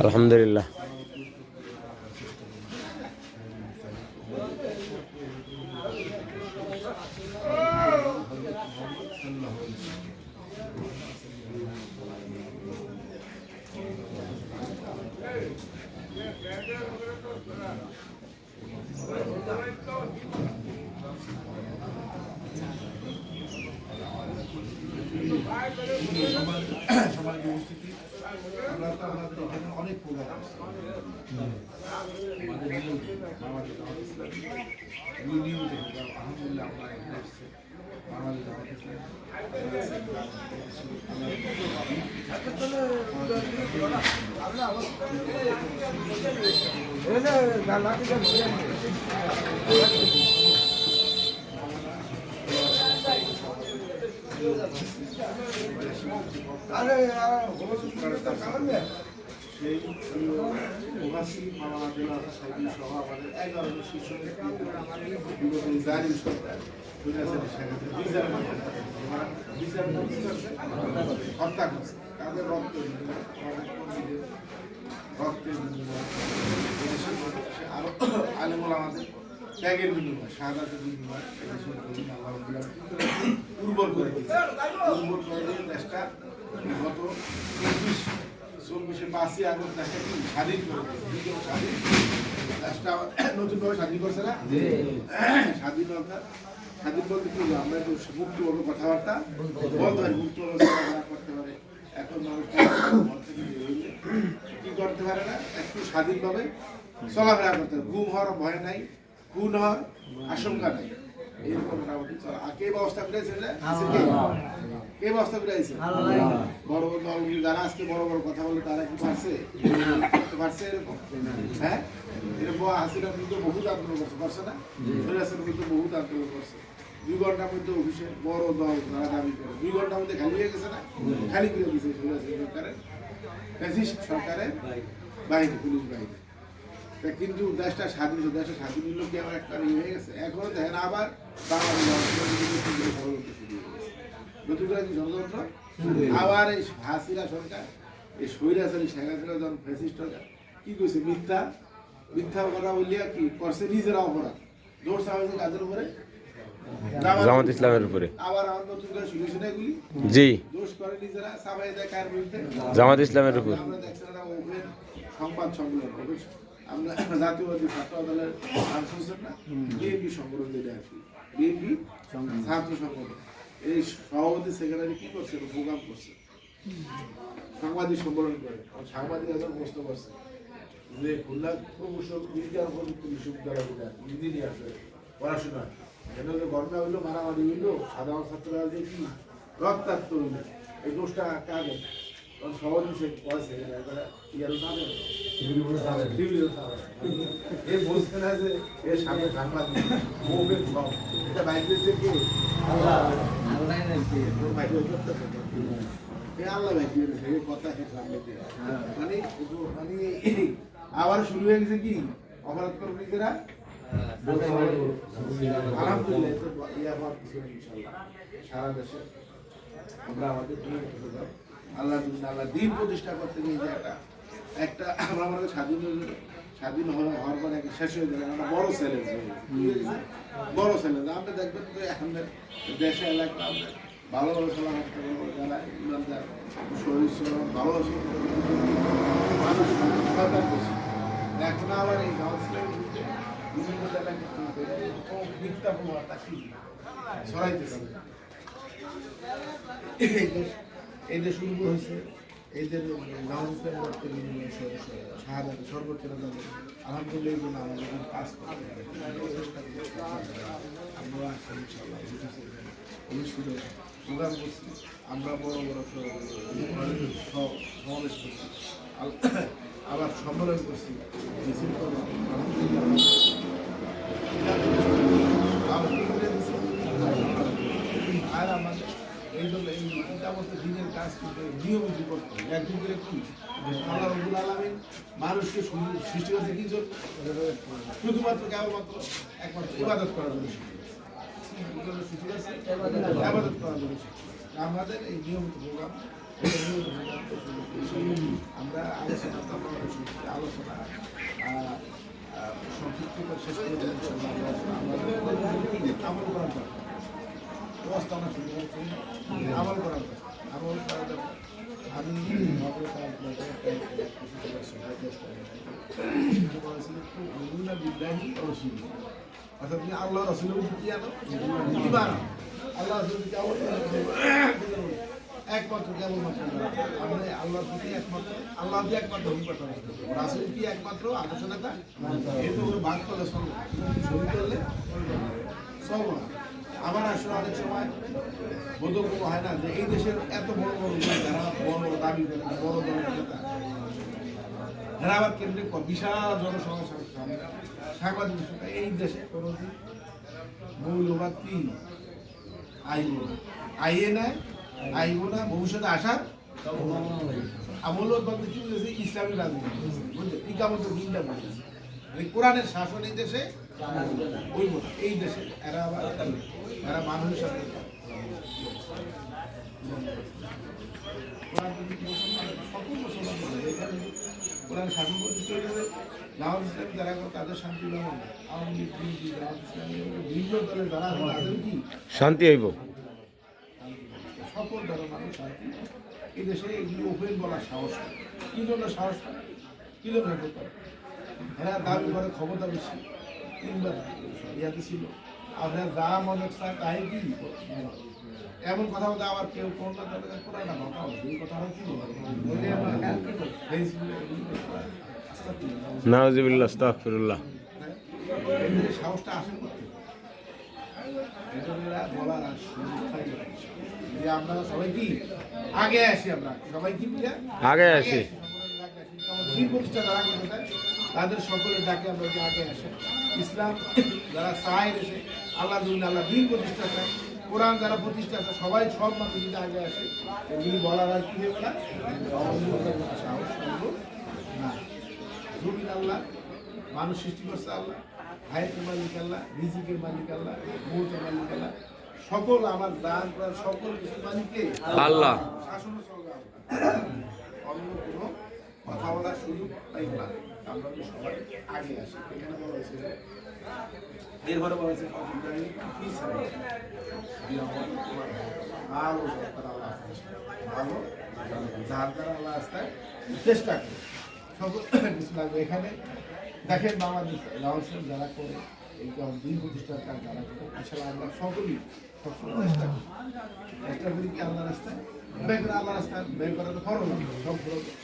আলহামদুলিল্লাহ সবার যে উপস্থিতি আমরা তো আমাদের এখানে অনেক প্রোগ্রাম নিয়মিত আলহামদুলিল্লাহ আমরা এখানে এসছে আমাদের জামাত ইসলাম সেই প্রবাসী মামলা জেলা সাইডি সহ আমাদের এগারো শীর্ষ বিগত জারি সরকার বিচার বিচার হত্যা করছে। তাদের রক্ত রক্তের আরও আলেমুল আমাদের ত্যাগের বিনিময়, শাহাদাতের বিনিময় উর্বর করে দিয়েছে উর্বর করে দিয়ে দেশটা পাঁচই আগস্ট দেশটা কি স্বাধীন করে স্বাধীন দেশটা নতুনভাবে স্বাধীন করছে না? স্বাধীনতা স্বাধীন বলতে কি আমরা একটু মুক্তভাবে কথাবার্তা। বলতে পারি মুক্তভাবে করতে পারে। এখন মানুষ কি করতে পারে না? একটু স্বাধীনভাবে চলাফেরা করতে পারে ঘুম হওয়ার ভয় নাই খুন হওয়ার আশঙ্কা নাই। এরকম মোটামুটি চলা। আর কে ব্যবস্থা করেছে রে? কে? কে ব্যবস্থা করেছে? বড় বড় দলগুলি যারা আজকে বড় বড় কথা বলে তারা কি পারছে? পারছে এরকম? হ্যাঁ? এরকম হাসিনা কিন্তু বহুত আন্দোলন করছে পারছে না? সৈরাসের কিন্তু বহুত আন্দোলন করছে। দুই ঘণ্টার মধ্যে অফিসে বড় দল তারা দাবি করে। দুই ঘণ্টার মধ্যে খালি হয়ে গেছে না? খালি করে দিয়েছে সরকারের সরকারের বাহিনী পুলিশ তা কিন্তু দেশটা স্বাধীন হলো, দেশটা স্বাধীন হলো কি আমার একটা ইয়ে হয়ে গেছে? এখনও দেখেন আবার নতুন করে আবার এই হাসিনা সরকার এই স্বৈরাচারী শেখ হাসিনা যখন ফ্যাসিস্ট সরকার কি করছে মিথ্যা? মিথ্যা কথা বলিয়া কি করছে? নিজেরা অপরাধ। দোষ হয়েছে কাদের উপরে? জামাত ইসলামের উপরে। আবার আমার নতুন করে শুনেছি না এগুলি? জি। দোষ করে নিজেরা সাবাই দেয় কার বিরুদ্ধে? জামাত ইসলামের উপর। আমরা দেখছি না ওপেন সংবাদ সম্মেলন আমরা জাতীয়বাদী ছাত্র দলের না বিএনপি সংগঠন যেটা আর কি বিএনপি ছাত্র সংগঠন। এই সভাপতি সেক্রেটারি কি করছে? প্রোগ্রাম করছে। সাংবাদিক সম্মেলন করে। আর সাংবাদিক একজন প্রশ্ন করছে যে খুলনা প্রকৌশল বিজ্ঞান প্রযুক্তি বিশ্ববিদ্যালয় যেটা ইঞ্জিনিয়ার পড়াশোনা এটা যে ঘটনা হইল মারামারি হইল সাধারণ ছাত্ররা যে কি রক্তাক্ত হইল এই দোষটা কাকে মানে মানে আবার শুরু হয়ে গেছে কি অপরাধ করবে আলহামদুলিল্লাহ ইয়া সারা দেশে আমরা আমাদের আল্লাহ আল্লাহ দিন প্রতিষ্ঠা করতে গিয়ে যে একটা একটা আমরা আমাদের স্বাধীন স্বাধীন হওয়া- হওয়ার পরে একটা শেষ হয়ে যাবে একটা বড় চ্যালেঞ্জ বড় চ্যালেঞ্জ আমরা দেখবেন যে আমাদের দেশে এলাকা আমরা ভালো ভালো খেলা করতে পারব যারা ইমানদার, শরীর ভালো মানুষ এখন আবার এই ইসলামের বিভিন্ন ছড়াইতেছে। যে শুরু হয়েছে, এই যে গাঁও ইসলাম করতে বিভিন্ন শাহাদ সর্বোচ্চ দাবি আলহামদুলিল্লাহ এই আমাদের। আমরা করছি আমরা বড় বড় সমাবেশ করছি। আবার সম্মেলন করছি আর আমাদের এই জন্য এই যাবত দিনের কাজ কিন্তু নিয়মিত করতে করে কি আল্লাহ মানুষকে সৃষ্টি করতে কি জন্য শুধুমাত্র কেবলমাত্র একমাত্র ইবাদত করার জন্য করেছে। করেছে? ইবাদত করার জন্য আমাদের এই নিয়মিত প্রোগ্রাম আমরা আলোচনা আলোচনা সংক্ষিপ্ত শেষ করে দেবো ইনশাআল্লাহ। আমরা শুরু করছি আমল করার আমল করার আমি অর্থাৎ তুমি আল্লাহ রসুলের কি আনো। আল্লাহ রসুল একমাত্র কেবলমাত্র আমরা আল্লাহর প্রতি একমাত্র, আল্লাহ দিয়ে একমাত্র অভিজ্ঞতা রাসুল কি একমাত্র? আদর্শ নেতা এর তো ওগুলো ভাগ সব আমার আসলে অনেক সময় বোধগম্য হয় না যে এই দেশের এত বড় বড় যারা বড় বড় দাবি করে, বড় দলের নেতা। এরা আবার কেন্দ্রে ক- বিশাল জনসংখ্যার সামনে সাংবাদিক এই দেশে কোনোদিন মৌলবাদ কি? আইব আইয়ে নাই, আইব না, ভবিষ্যতে আসার আমলত বলতে কি ইসলামী রাজনীতি। বুঝলে? ইকামত বুঝেছে মানে কোরআনের শাসন এই দেশে এই দেশে এরা আবার এরা মানুষের সাথে কোরআন সকল মুসলমান এখানে কোরআন শাসন জামাত ইসলাম যারা তাদের শান্তি পাবে আওয়ামী লীগ বিএনপি জামাত ইসলাম বিভিন্ন দলের যারা তাদের কি? শান্তি হইব। সকল ধরনের মানুষ শান্তি। এই দেশে এগুলো ওপেন বলার সাহস। কি জন্য সাহস? কি জন্য এরা দাবি করে ক্ষমতা বেশি। ইয়াতে ছিল? আপনার যা মনে চায় তাই কি? এমন কথা বলতে আবার কেউ কোন না তাদের না কথা বলে। এই কথা কি। নাউজুবিল্লাহ আস্তাগফিরুল্লাহ। সাহসটা করতে আগে আসি আমরা। সবাই কি আগে আসি। প্রতিষ্ঠা করতে তাদের সকলের ডাকে আমরা যে আগে আসে। ইসলাম যারা চায় এসে আল্লাহ দিন আল্লাহ দিন প্রতিষ্ঠা চায়। কোরআন যারা প্রতিষ্ঠা চায় সবাই সব মানুষ যদি আগে আসে এগুলি বলার আর কি হবে না? সাহস না। জমিন আল্লাহ মানুষ সৃষ্টি করছে আল্লাহ হায়াতের মালিক আল্লাহ রিজিকের মালিক আল্লাহ মৌতের মালিক আল্লাহ। সকল আমার দান করার সকল কিছু মালিককে আল্লাহ। শাসন অন্য কোনো কথা বলার সুযোগ পাই না। আমরা আগে আসি এখানে ভালো যার দ্বারা চেষ্টা করে এখানে দেখেন বাংলাদেশ রাওয়ালসেন যারা করে এই দিন প্রতিষ্ঠার কাজ যারা করে ইনশাল্লাহ আমরা সকলেই সবসময় চেষ্টা করি চেষ্টা করি কি রাস্তায় বের করে রাস্তায় বের তো সব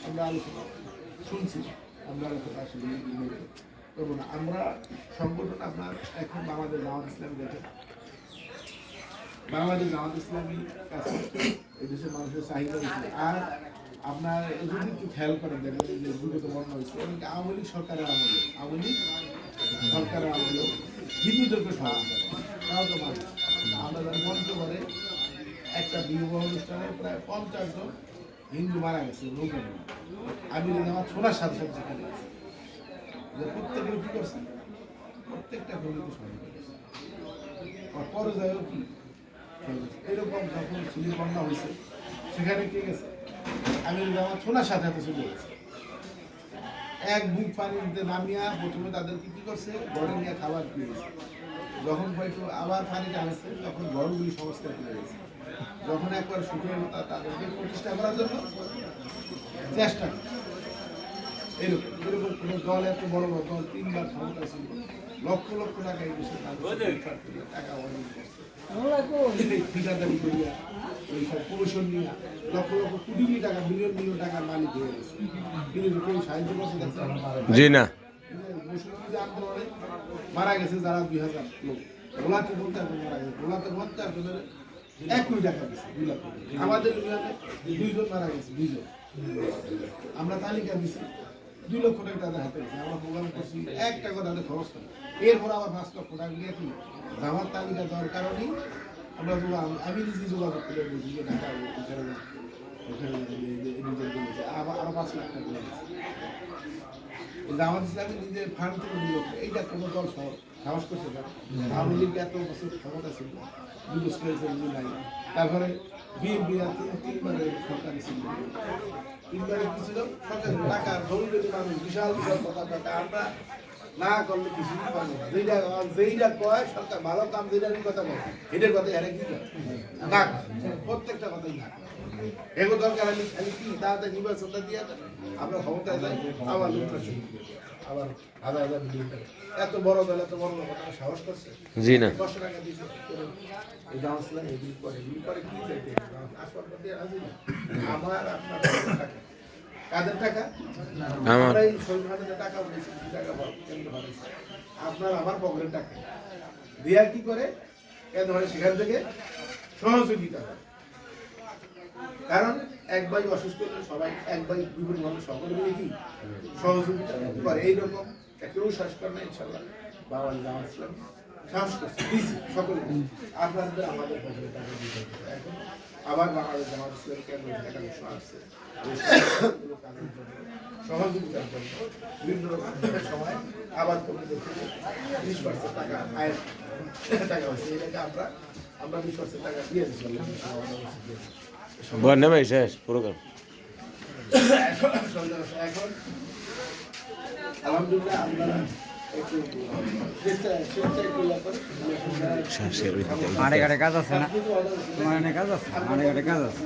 আমরা আলোচনা শুনছি। আমরা আসলে করব। না, আমরা সংগঠন আপনার এখন বাংলাদেশ জামাত ইসলাম দেখেন বাংলাদেশ জামাত ইসলামী কাছে এই দেশের মানুষের চাহিদা আর আপনার যদি একটু খেয়াল করেন দেখেন যে বিগত বর্ণনা হয়েছে এমনকি আওয়ামী লীগ সরকারের আমলে, আওয়ামী লীগ সরকারের আমলে হিন্দুদেরকে সহায়তা করে। তাও তো মানুষ আমরা পঞ্চগড়ে একটা বিবাহ অনুষ্ঠানে প্রায় পঞ্চাশ জন হিন্দু মারা গেছে নিয়ে। আমি আমার ছোড়ার সাথে সাথে সেখানে গেছি। প্রত্যেকের কি করছে? প্রত্যেকটা গরিবকে সহায়তা আর পর্যায়েও কি? এরকম যখন ছিলি বন্যা হয়েছে, সেখানে কে গেছে? আমি আমার ছোনার সাথে সাথে চলে গেছে। এক বুক পানিতে নামিয়া প্রথমে তাদেরকে কি করছে? ঘরে নিয়ে খাবার দিয়েছে। যখন হয়তো আবার পানিটা আসছে, তখন ঘরগুলি সংস্কার করে গেছে যখন একবার গেল তাদেরকে প্রতিষ্ঠা করার জন্য চেষ্টা এরকম এরকম কোনো দল এত বড় বড় দল তিনবার ক্ষমতা ছিল। লক্ষ লক্ষ টাকা এই দেশে টাকা অর্জন করছে ঠিকাদারি করিয়া এই সব কমিশন নিয়ে লক্ষ লক্ষ কোটি কোটি টাকা মিলিয়ন মিলিয়ন টাকার মালিক হয়ে গেছে। কিন্তু কেউ সাহায্য করছে জি না। মুসলিমদের আন্দোলনে মারা গেছে যারা দুই হাজার লোক গোলাতে বলতে মারা গেছে। গোলাতে বলতে এক কোটি টাকা দিচ্ছে দুই লাখ। আমাদের দুইজন মারা গেছে দুইজন। আমরা তালিকা দিছি দুই লক্ষ টাকা তাদের হাতে আছে। আমরা প্রোগ্রাম করছি এক টাকা তাদের খরচ করে। এরপর আবার পাঁচ লক্ষ টাকা দিয়ে কি? জামার তালিকা দেওয়ার কারণেই আমরা আমি নিজে যোগাযোগ করে বলছি যে ঢাকা ওখানে যাই, ওখানে যাই, এই যে- এই নিজের বলেছে আবার আরও পাঁচ লাখ টাকা করে আমাদের ইসলামী নিজের ফান্ড থেকে লক্ষ এইটা কোনো দল সহ- সাহস করছে না। আওয়ামী লীগ এত বছর ক্ষমতা ছিল বিদেশ করেছে নাই। তারপরে বিএনপি তিনবারে সরকারি ছিল। তিনবারে কি ছিল? সরকার টাকা দরিদ্র মানুষ বিশাল বিশাল কথা আমরা না করলে কিছু যেটা যেইটা কয় সরকার ভালো কাম যেটারই কথা কয় এটার কথা এরা কি না প্রত্যেকটা কথাই না এগো দরকার আমি খালি কি তাড়াতাড়ি নির্বাচনটা দিয়ে। আমরা ক্ষমতায় যাই আবার লুটটা শুরু। আবার হাজার হাজার মিলিয়ন এত বড় দল এত বড় লোক সাহস করছে। জি না। দশ টাকা দিয়েছে এই কাউন্সিলর এগুলি করে এগুলি করে কি দেখে? রাজি না। আমার আপনার কাদের টাকা? আমার। এই টাকা বলেছি টাকা কেন্দ্র বানাইছে। আপনার আমার পকেটের টাকা। দিয়া কি করে? এ ধরে সেখান থেকে সহযোগিতা করে কারণ এক ভাই অসুস্থ হলে সবাই এক ভাই বিভিন্ন ভাবে সকলে মিলে কি সহযোগিতা করে এইরকম কেউ শ্বাস করে না ইনশাল্লাহ বাবা জামাত ইসলাম। সাহস করছে। সকলে আপনাদের আমাদের পকেটে টাকা। আবার বাংলাদেশ জামাত ইসলাম কেন্দ্র আসছে সহযোগিতার জন্য বিভিন্ন সময় আবার পকেটে থেকে বিশ পার্সেন্ট টাকা আয়ের আমরা আমরা বিশ পার্সেন্ট টাকা দিয়ে শেষ প্রোগ্রাম এখন আলহামদুলিল্লাহ আপনারা আড়ে ঘাটে কাজ আছে না? তোমার এনে কাজ আছে আড়ে ঘাটে কাজ আছে।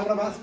আমরা বাস